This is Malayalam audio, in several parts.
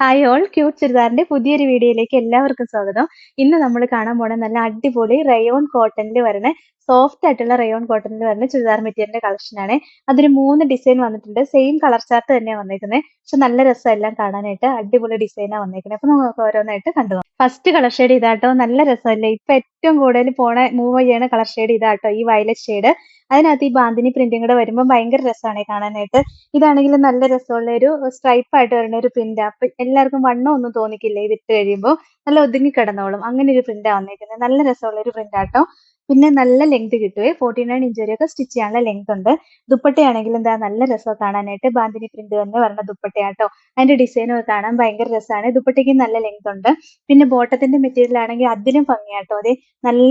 ഹായ് ഓൾ ക്യൂട്ട് ചുരിദാറിന്റെ പുതിയൊരു വീഡിയോയിലേക്ക് എല്ലാവർക്കും സ്വാഗതം. ഇന്ന് നമ്മൾ കാണാൻ പോണ നല്ല അടിപൊളി റയോൺ കോട്ടണിൽ വരുന്ന സോഫ്റ്റ് ആയിട്ടുള്ള റയോൺ കോട്ടണിൽ വരുന്ന ചുരിദാർ മെറ്റീരിയലിന്റെ കളക്ഷൻ ആണ്. അതിന് മൂന്ന് ഡിസൈൻ വന്നിട്ടുണ്ട്. സെയിം കളർ ചാർട്ട് തന്നെയാണ് വന്നിരിക്കുന്നത് പക്ഷെ നല്ല രസം എല്ലാം കാണാനായിട്ട് അടിപൊളി ഡിസൈനാണ് വന്നിരിക്കുന്നത് അപ്പൊ നമുക്ക് ഓരോന്നായിട്ട് കണ്ടു ഫസ്റ്റ് കളർ ഷെയ്ഡ് ഇതാട്ടോ. നല്ല രസമല്ലേ? ഇപ്പൊ ഏറ്റവും കൂടുതൽ പോണ മൂവ് ചെയ്യണ കളർ ഷെയ്ഡ് ഇതാട്ടോ. ഈ വയലറ്റ് ഷെയ്ഡ് അതിനകത്ത് ഈ ബാന്തിനി പ്രിന്റും കൂടെ വരുമ്പോൾ ഭയങ്കര രസമാണ് കാണാനായിട്ട്. ഇതാണെങ്കിൽ നല്ല രസമുള്ള ഒരു സ്ട്രൈപ്പ് ആയിട്ട് വരുന്ന ഒരു പ്രിന്റ് അപ്പൊ എല്ലാവർക്കും വണ്ണം ഒന്നും തോന്നിക്കില്ല ഇത് ഇട്ട് കഴിയുമ്പോൾ നല്ല ഒതുങ്ങി കിടന്നോളും. അങ്ങനെ ഒരു പ്രിന്റാണ് വന്നേക്കുന്നത് നല്ല രസമുള്ള ഒരു പ്രിന്റ് ആട്ടോ പിന്നെ നല്ല ലെങ്ത് കിട്ടുവേ. ഫോർട്ടി നയൻ ഇഞ്ച് വരെയൊക്കെ സ്റ്റിച്ച് ചെയ്യാനുള്ള ലെങ്ത് ഉണ്ട്. ദുപ്പട്ടയാണെങ്കിൽ എന്താ നല്ല രസം കാണാനായിട്ട്. ബാന്തിനി പ്രിന്റ് തന്നെ വരുന്ന ദുപ്പട്ടയാട്ടോ അതിന്റെ ഡിസൈനും കാണാൻ ഭയങ്കര രസമാണ്. ദുപ്പട്ടയ്ക്ക് നല്ല ലെങ്ത് ഉണ്ട്. പിന്നെ ബോട്ടത്തിന്റെ മെറ്റീരിയൽ ആണെങ്കിൽ അതിലും ഭംഗിയാട്ടോ അതെ നല്ല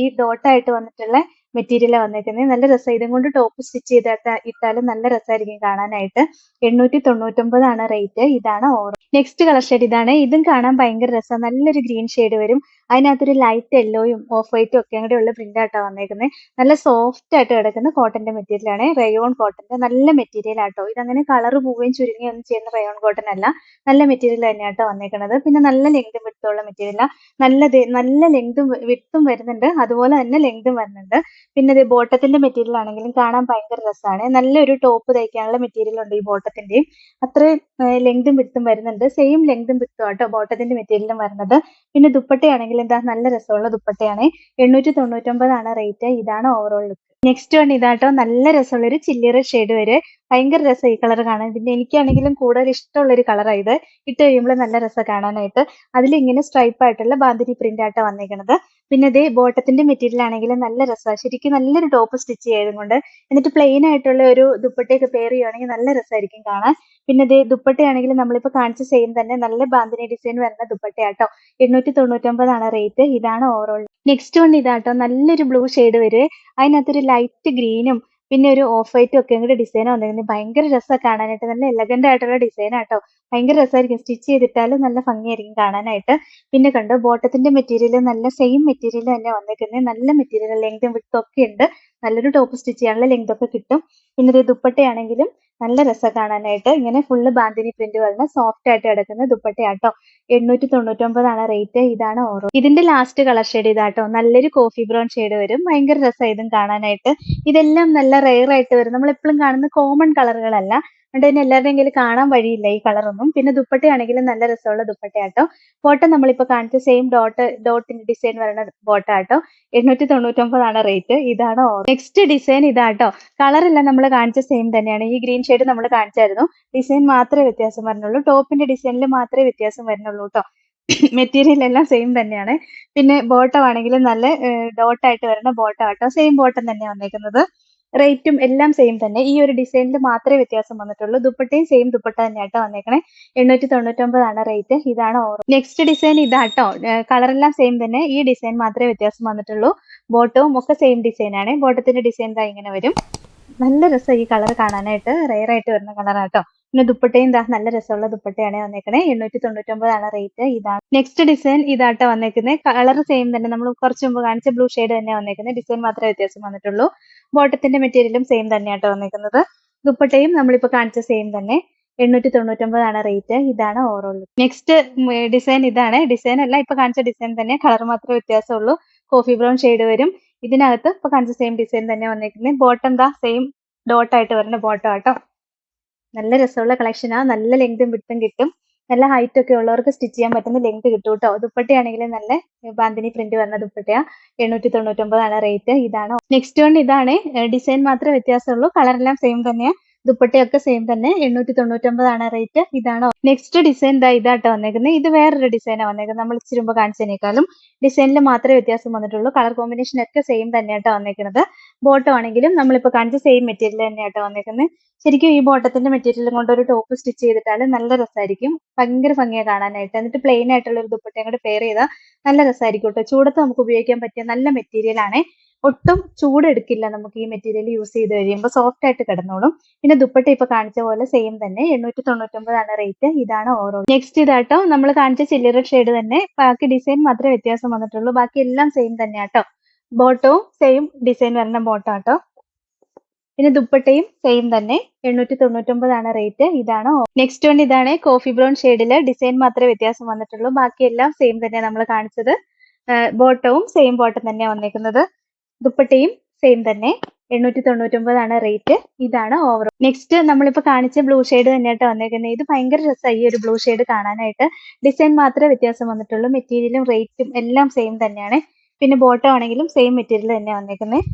ഈ ഡോട്ടായിട്ട് വന്നിട്ടുള്ള മെറ്റീരിയൽ വന്നേക്കുന്നത് നല്ല രസം. ഇതും കൊണ്ട് ടോപ്പ് സ്റ്റിച്ച് ചെയ്ത ഇട്ടാലും നല്ല രസമായിരിക്കും കാണാനായിട്ട്. എണ്ണൂറ്റി തൊണ്ണൂറ്റൊമ്പതാണ് റേറ്റ് ഇതാണ് ഓറ നെക്സ്റ്റ് കളർ ഷെയ്ഡ് ഇതാണ്. ഇതും കാണാൻ ഭയങ്കര രസം. നല്ലൊരു ഗ്രീൻ ഷെയ്ഡ് വരും. അതിനകത്തൊരു ലൈറ്റ് യെല്ലോയും ഓഫ് വൈറ്റും ഒക്കെ കൂടെ ഉള്ള പ്രിന്റ് ആട്ടോ വന്നേക്കുന്നത് നല്ല സോഫ്റ്റ് ആയിട്ട് കിടക്കുന്ന കോട്ടന്റെ മെറ്റീരിയൽ ആണ്. റയോൺ കോട്ടന്റെ നല്ല മെറ്റീരിയൽ ആട്ടോ. ഇതങ്ങനെ കളർ പോവുകയും ചുരുങ്ങി ഒന്നും ചെയ്യുന്ന റയോൺ കോട്ടൺ അല്ല. നല്ല മെറ്റീരിയൽ തന്നെയാട്ടോ വന്നേക്കുന്നത് പിന്നെ നല്ല ലെങ്തും വിട്ടുള്ള മെറ്റീരിയലാണ് നല്ല നല്ല ലെങ്തും വിട്ടും വരുന്നുണ്ട്. അതുപോലെ തന്നെ ലെങ്തും വരുന്നുണ്ട്. പിന്നെ ഇത് ബോട്ടത്തിന്റെ മെറ്റീരിയൽ ആണെങ്കിലും കാണാൻ ഭയങ്കര രസമാണ് നല്ലൊരു ടോപ്പ് തയ്ക്കാനുള്ള മെറ്റീരിയൽ ഉണ്ട് ഈ ബോട്ടത്തിന്റെയും. അത്ര ലെങ്തും വിത്തും വരുന്നുണ്ട്. സെയിം ലെങ്തും വിത്തും ആട്ടോ ബോട്ടത്തിന്റെ മെറ്റീരിയലും വരുന്നത്. പിന്നെ ദുപ്പട്ടയാണെങ്കിൽ എന്താ നല്ല രസമുള്ള ദുപ്പട്ടയാണ്. എണ്ണൂറ്റി തൊണ്ണൂറ്റൊമ്പതാണ് റേറ്റ് ഇതാണ് ഓവറോൾ ലുക്ക് നെക്സ്റ്റ് വൺ ഇതാട്ടോ. നല്ല രസമുള്ള ഒരു ചില്ലിറ ഷെയ്ഡ് വരെ. ഭയങ്കര രസം ഈ കളർ കാണാൻ. പിന്നെ എനിക്കാണെങ്കിലും കൂടുതൽ ഇഷ്ടമുള്ള ഒരു കളറാണ് ഇത്. ഇട്ട് കഴിയുമ്പോൾ നല്ല രസം കാണാനായിട്ട്. അതിൽ ഇങ്ങനെ സ്ട്രൈപ്പ് ആയിട്ടുള്ള ബാന്തിരി പ്രിന്റ് ആട്ടോ വന്നേക്കണത്. പിന്നെ ഇതേ ബോട്ടത്തിന്റെ മെറ്റീരിയൽ ആണെങ്കിൽ നല്ല രസമാണ് ശരിക്കും നല്ലൊരു ടോപ്പ് സ്റ്റിച്ച് ചെയ്തുകൊണ്ട് എന്നിട്ട് പ്ലെയിൻ ആയിട്ടുള്ള ഒരു ദുപ്പട്ടയൊക്കെ പെയർ ചെയ്യുകയാണെങ്കിൽ നല്ല രസമായിരിക്കും കാണാൻ. പിന്നെ ഇതേ ദുപ്പട്ടയാണെങ്കിൽ നമ്മളിപ്പോൾ കാണിച്ച സെയിം തന്നെ നല്ല ബാന്തിനി ഡിസൈൻ വരുന്ന ദുപ്പട്ടയാട്ടോ. എണ്ണൂറ്റി തൊണ്ണൂറ്റൊമ്പതാണ് റേറ്റ് ഇതാണ് ഓവറോൾ നെക്സ്റ്റ് വൺ ഇതാട്ടോ. നല്ലൊരു ബ്ലൂ ഷെയ്ഡ് വരുവേ അതിനകത്തൊരു ലൈറ്റ് ഗ്രീനും പിന്നെ ഒരു ഓഫ് വൈറ്റും ഒക്കെ കൂടെ ഡിസൈൻ വന്നിരിക്കുന്നത് ഭയങ്കര രസമാണ് കാണാനായിട്ട്. നല്ല എലഗന്റ് ആയിട്ടുള്ള ഡിസൈൻ ആട്ടോ. ഭയങ്കര രസമായിരിക്കും സ്റ്റിച്ച് ചെയ്തിട്ടാലും നല്ല ഭംഗിയായിരിക്കും കാണാനായിട്ട്. പിന്നെ കണ്ടോ ബോട്ടത്തിന്റെ മെറ്റീരിയൽ നല്ല സെയിം മെറ്റീരിയൽ തന്നെ വന്നിരിക്കുന്നത് നല്ല മെറ്റീരിയൽ ലെങ്തും വിട്ടും ഒക്കെ ഉണ്ട്. നല്ലൊരു ടോപ്പ് സ്റ്റിച്ച് ചെയ്യാനുള്ള ലെങ്ത് ഒക്കെ കിട്ടും. പിന്നെ ഇത് ദുപ്പട്ടയാണെങ്കിലും നല്ല രസം കാണാനായിട്ട്. ഇങ്ങനെ ഫുള്ള് ബാന്തിനി പ്രിന്റ് വരുന്ന സോഫ്റ്റ് ആയിട്ട് കിടക്കുന്ന ദുപ്പട്ടയാട്ടോ. എണ്ണൂറ്റി തൊണ്ണൂറ്റൊമ്പതാണ് റേറ്റ് ഇതാണ് ഓറോ. ഇതിന്റെ ലാസ്റ്റ് കളർ ഷെയ്ഡ് ഇതാട്ടോ. നല്ലൊരു കോഫി ബ്രൗൺ ഷെയ്ഡ് വരും. ഭയങ്കര രസം ഇതും കാണാനായിട്ട്. ഇതെല്ലാം നല്ല റെയർ ആയിട്ട് വരും. നമ്മൾ എപ്പോഴും കാണുന്ന കോമൺ കളറുകളല്ല അതുകൊണ്ട് തന്നെ എല്ലാവരുടെയും കയ്യിൽ കാണാൻ വഴിയില്ല ഈ കളറൊന്നും പിന്നെ ദുപ്പട്ടയാണെങ്കിലും നല്ല രസമുള്ള ദുപ്പട്ടയാട്ടോ. ബോട്ടം നമ്മളിപ്പോൾ കാണിച്ച സെയിം ഡോട്ട് ഡോട്ടിന്റെ ഡിസൈൻ വരുന്ന ബോട്ടാട്ടോ എണ്ണൂറ്റി തൊണ്ണൂറ്റൊമ്പതാണ് റേറ്റ് ഇതാണ് നെക്സ്റ്റ് ഡിസൈൻ ഇതാട്ടോ. കളറെല്ലാം നമ്മൾ കാണിച്ച സെയിം തന്നെയാണ്. ഈ ഗ്രീൻ ഷെയ്ഡ് നമ്മൾ കാണിച്ചായിരുന്നു. ഡിസൈൻ മാത്രമേ വ്യത്യാസം വരുന്നുള്ളൂ. ടോപ്പിന്റെ ഡിസൈനിൽ മാത്രമേ വ്യത്യാസം വരുന്നുള്ളൂ കേട്ടോ മെറ്റീരിയൽ എല്ലാം സെയിം തന്നെയാണ്. പിന്നെ ബോട്ടം ആണെങ്കിലും നല്ല ഡോട്ടായിട്ട് വരുന്ന ബോട്ടം ആട്ടോ. സെയിം ബോട്ടം തന്നെയാണ് വന്നേക്കുന്നത്. റേറ്റും എല്ലാം സെയിം തന്നെ. ഈ ഒരു ഡിസൈനിൽ മാത്രമേ വ്യത്യാസം വന്നിട്ടുള്ളൂ. ദുപ്പട്ടയും സെയിം ദുപ്പട്ട തന്നെയാട്ടോ വന്നേക്കണേ. എണ്ണൂറ്റി തൊണ്ണൂറ്റൊമ്പതാണ് റേറ്റ് ഇതാണ് ഓറോ നെക്സ്റ്റ് ഡിസൈൻ ഇതാട്ടോ. കളറെല്ലാം സെയിം തന്നെ. ഈ ഡിസൈൻ മാത്രമേ വ്യത്യാസം വന്നിട്ടുള്ളൂ. ബോട്ടവും ഒക്കെ സെയിം ഡിസൈൻ ആണ്. ബോട്ടത്തിന്റെ ഡിസൈൻ ഇതാ ഇങ്ങനെ വരും. നല്ല രസം ഈ കളർ കാണാനായിട്ട്. റെയർ ആയിട്ട് വരുന്ന കളറാട്ടോ പിന്നെ ദുപ്പട്ടയും ഇതാ നല്ല രസമുള്ള ദുപ്പട്ടയാണ് വന്നേക്കണേ. എണ്ണൂറ്റി തൊണ്ണൂറ്റൊമ്പതാണ് റേറ്റ്. ഇതാണ് നെക്സ്റ്റ് ഡിസൈൻ ഇതാട്ട വന്നേക്കുന്നത് കളർ സെയിം തന്നെ. നമ്മൾ കുറച്ച് മുമ്പ് കാണിച്ച ബ്ലൂ ഷെയ്ഡ് തന്നെ വന്നേക്കുന്നത് ഡിസൈൻ മാത്രമേ വ്യത്യാസം വന്നിട്ടുള്ളൂ. ബോട്ടത്തിന്റെ മെറ്റീരിയലും സെയിം തന്നെയാട്ടോ വന്നേക്കുന്നത്. ദുപ്പട്ടയും നമ്മളിപ്പോ കാണിച്ച സെയിം തന്നെ. എണ്ണൂറ്റി തൊണ്ണൂറ്റൊമ്പതാണ് റേറ്റ്. ഇതാണ് ഓവറോൾ നെക്സ്റ്റ് ഡിസൈൻ ഇതാണ്. ഡിസൈൻ അല്ല ഇപ്പൊ കാണിച്ച ഡിസൈൻ തന്നെ. കളർ മാത്രമേ വ്യത്യാസമുള്ളൂ. കോഫി ബ്രൗൺ ഷെയ്ഡ് വരും. ഇതിനകത്ത് ഇപ്പൊ കാണിച്ച സെയിം ഡിസൈൻ തന്നെ വന്നേക്കുന്നത് ബോട്ടം എന്താ സെയിം ഡോട്ട് ആയിട്ട് വരുന്ന ബോട്ടം ആട്ടോ. നല്ല രസമുള്ള കളക്ഷനാ നല്ല ലെങ്തും വിട്ടും കിട്ടും. നല്ല ഹൈറ്റ് ഒക്കെ ഉള്ളവർക്ക് സ്റ്റിച്ച് ചെയ്യാൻ പറ്റുന്ന ലെങ്ത് കിട്ടും കേട്ടോ ദുപ്പട്ടയാണെങ്കിൽ നല്ല ബാന്തിനി പ്രിന്റ് വന്ന ദുപ്പട്ടയാ. എണ്ണൂറ്റി തൊണ്ണൂറ്റൊമ്പതാണ് റേറ്റ് ഇതാണ്. നെക്സ്റ്റ് വൺ ഇതാണ്. ഡിസൈൻ മാത്രമേ വ്യത്യാസമുള്ളൂ. കളറെല്ലാം സെയിം തന്നെയാ. ദുപ്പട്ടയൊക്കെ സെയിം തന്നെ. എണ്ണൂറ്റി തൊണ്ണൂറ്റൊമ്പതാണ് റേറ്റ് ഇതാണോ? നെക്സ്റ്റ് ഡിസൈൻ ദാ ഇതാട്ടോ വന്നേക്കുന്നത് ഇത് വേറൊരു ഡിസൈനാണ് വന്നേക്കുന്നത് നമ്മൾ ഇച്ചിരി മുമ്പ് കാണിച്ചതിനേക്കാളും ഡിസൈനിൽ മാത്രമേ വ്യത്യാസം വന്നിട്ടുള്ളൂ. കളർ കോമ്പിനേഷൻ ഒക്കെ സെയിം തന്നെയാട്ടോ വന്നേക്കുന്നത് ബോട്ടം ആണെങ്കിലും നമ്മളിപ്പോൾ കാണിച്ച സെയിം മെറ്റീരിയൽ തന്നെയാട്ടോ വന്നേക്കുന്നത് ശരിക്കും ഈ ബോട്ടത്തിന്റെ മെറ്റീരിയൽ കൊണ്ട് ഒരു ടോപ്പ് സ്റ്റിച്ച് ചെയ്തിട്ടാൽ നല്ല രസമായിരിക്കും ഭയങ്കര ഭംഗിയാണ് കാണാനായിട്ട്. എന്നിട്ട് പ്ലെയിൻ ആയിട്ടുള്ള ഒരു ദുപ്പട്ടയും കൂടെ പെയർ ചെയ്താൽ നല്ല രസമായിരിക്കും കേട്ടോ ചൂടത്ത് നമുക്ക് ഉപയോഗിക്കാൻ പറ്റിയ നല്ല മെറ്റീരിയൽ ആണ്. ഒട്ടും ചൂടെടുക്കില്ല നമുക്ക് ഈ മെറ്റീരിയൽ യൂസ് ചെയ്ത് കഴിയുമ്പോൾ സോഫ്റ്റ് ആയിട്ട് കിടന്നോളും. പിന്നെ ദുപ്പട്ട ഇപ്പൊ കാണിച്ച പോലെ സെയിം തന്നെ. എണ്ണൂറ്റി തൊണ്ണൂറ്റൊമ്പതാണ് റേറ്റ് ഇതാണ് ഓരോ നെക്സ്റ്റ് ഇതാട്ടോ നമ്മൾ കാണിച്ച ചില്ലറ ഷെയ്ഡ് തന്നെ. ബാക്കി ഡിസൈൻ മാത്രമേ വ്യത്യാസം വന്നിട്ടുള്ളൂ. ബാക്കി എല്ലാം സെയിം തന്നെയാട്ടോ ബോട്ടവും സെയിം ഡിസൈൻ വരുന്ന ബോട്ടോ ആട്ടോ. പിന്നെ ദുപ്പട്ടയും സെയിം തന്നെ. എണ്ണൂറ്റി തൊണ്ണൂറ്റൊമ്പതാണ് റേറ്റ് ഇതാണ് നെക്സ്റ്റ് വൺ ഇതാണ് കോഫി ബ്രൗൺ ഷെയ്ഡിൽ ഡിസൈൻ മാത്രമേ വ്യത്യാസം വന്നിട്ടുള്ളൂ. ബാക്കിയെല്ലാം സെയിം തന്നെയാണ് നമ്മൾ കാണിച്ചത്. ബോട്ടവും സെയിം ബോട്ടം തന്നെയാണ് വന്നേക്കുന്നത്. ദുപ്പട്ടയും സെയിം തന്നെ. എണ്ണൂറ്റി തൊണ്ണൂറ്റൊമ്പതാണ് റേറ്റ് ഇതാണ് ഓവർ നെക്സ്റ്റ് നമ്മളിപ്പോ കാണിച്ച ബ്ലൂ ഷെയ്ഡ് തന്നെയായിട്ട് വന്നേക്കുന്നത്. ഇത് ഭയങ്കര രസമായി ഈ ഒരു ബ്ലൂ ഷെയ്ഡ് കാണാനായിട്ട്. ഡിസൈൻ മാത്രമേ വ്യത്യാസം വന്നിട്ടുള്ളൂ. മെറ്റീരിയലും റേറ്റും എല്ലാം സെയിം തന്നെയാണ്. പിന്നെ ബോട്ടം ആണെങ്കിലും സെയിം മെറ്റീരിയൽ തന്നെ വന്നേക്കുന്നത്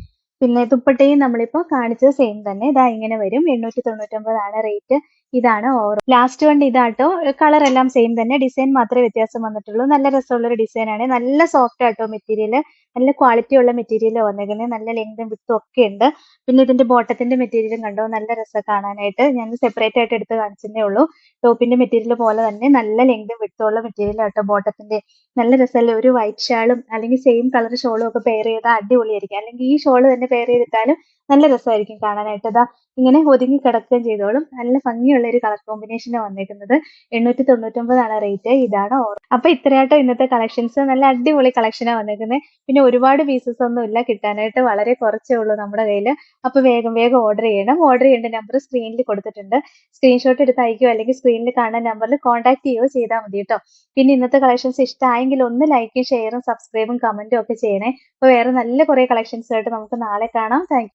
പിന്നെ ദുപ്പട്ടയും നമ്മളിപ്പോൾ കാണിച്ചത് സെയിം തന്നെ. ഇതാ ഇങ്ങനെ വരും. എണ്ണൂറ്റി തൊണ്ണൂറ്റൊമ്പതാണ് റേറ്റ് ഇതാണ് ഓറോ. ലാസ്റ്റ് വൺ ഇതാട്ടോ. കളർ എല്ലാം സെയിം തന്നെ. ഡിസൈൻ മാത്രമേ വ്യത്യാസം വന്നിട്ടുള്ളൂ. നല്ല രസമുള്ള ഒരു ഡിസൈൻ ആണ്. നല്ല സോഫ്റ്റ് ആട്ടോ മെറ്റീരിയൽ നല്ല ക്വാളിറ്റി ഉള്ള മെറ്റീരിയൽ വന്നേക്കുന്നത് നല്ല ലെങ്തും വിത്തും ഒക്കെ ഉണ്ട്. പിന്നെ ഇതിന്റെ ബോട്ടത്തിന്റെ മെറ്റീരിയലും കണ്ടോ? നല്ല രസം കാണാനായിട്ട്. ഞാൻ സെപ്പറേറ്റ് ആയിട്ട് എടുത്ത് കാണിച്ചതേ ഉള്ളൂ. ടോപ്പിന്റെ മെറ്റീരിയൽ പോലെ തന്നെ നല്ല ലെങ്തും വിത്തും ഉള്ള മെറ്റീരിയൽ ആട്ടോ ബോട്ടത്തിന്റെ നല്ല രസമല്ലേ? ഒരു വൈറ്റ് ഷാളും അല്ലെങ്കിൽ സെയിം കളർ ഷോളും ഒക്കെ പെയർ ചെയ്താൽ അടിപൊളിയായിരിക്കും. അല്ലെങ്കിൽ ഈ ഷോൾ തന്നെ പെയർ ചെയ്തിട്ടാലും നല്ല രസമായിരിക്കും കാണാനായിട്ട്. അതാ ഇങ്ങനെ ഒതുങ്ങി കിടക്കുകയും ചെയ്തോളും. നല്ല ഭംഗിയുള്ള ഒരു കളർ കോമ്പിനേഷനാണ് വന്നേക്കുന്നത് എണ്ണൂറ്റി തൊണ്ണൂറ്റൊമ്പതാണ് റേറ്റ് ഇതാണ് ഓർ അപ്പൊ ഇത്രയായിട്ടും ഇന്നത്തെ കളക്ഷൻസ് നല്ല അടിപൊളി കളക്ഷനാണ് വന്നേക്കുന്നത് പിന്നെ ഒരുപാട് പീസസ് ഒന്നും ഇല്ല. കിട്ടാനായിട്ട് വളരെ കുറച്ചേ ഉള്ളൂ നമ്മുടെ കയ്യിൽ. അപ്പൊ വേഗം വേഗം ഓർഡർ ചെയ്യണം. ഓർഡർ ചെയ്യേണ്ട നമ്പർ സ്ക്രീനിൽ കൊടുത്തിട്ടുണ്ട്. സ്ക്രീൻഷോട്ട് എടുത്ത് അയക്കുകയോ അല്ലെങ്കിൽ സ്ക്രീനിൽ കാണുന്ന നമ്പറിൽ കോൺടാക്ട് ചെയ്യുകയോ ചെയ്താൽ മതി കേട്ടോ. പിന്നെ ഇന്നത്തെ കളക്ഷൻസ് ഇഷ്ടമായെങ്കിൽ ഒന്ന് ലൈക്കും ഷെയറും സബ്സ്ക്രൈബും കമന്റും ഒക്കെ ചെയ്യണേ. അപ്പൊ വേറെ നല്ല കുറെ കളക്ഷൻസ് ആയിട്ട് നമുക്ക് നാളെ കാണാം. താങ്ക്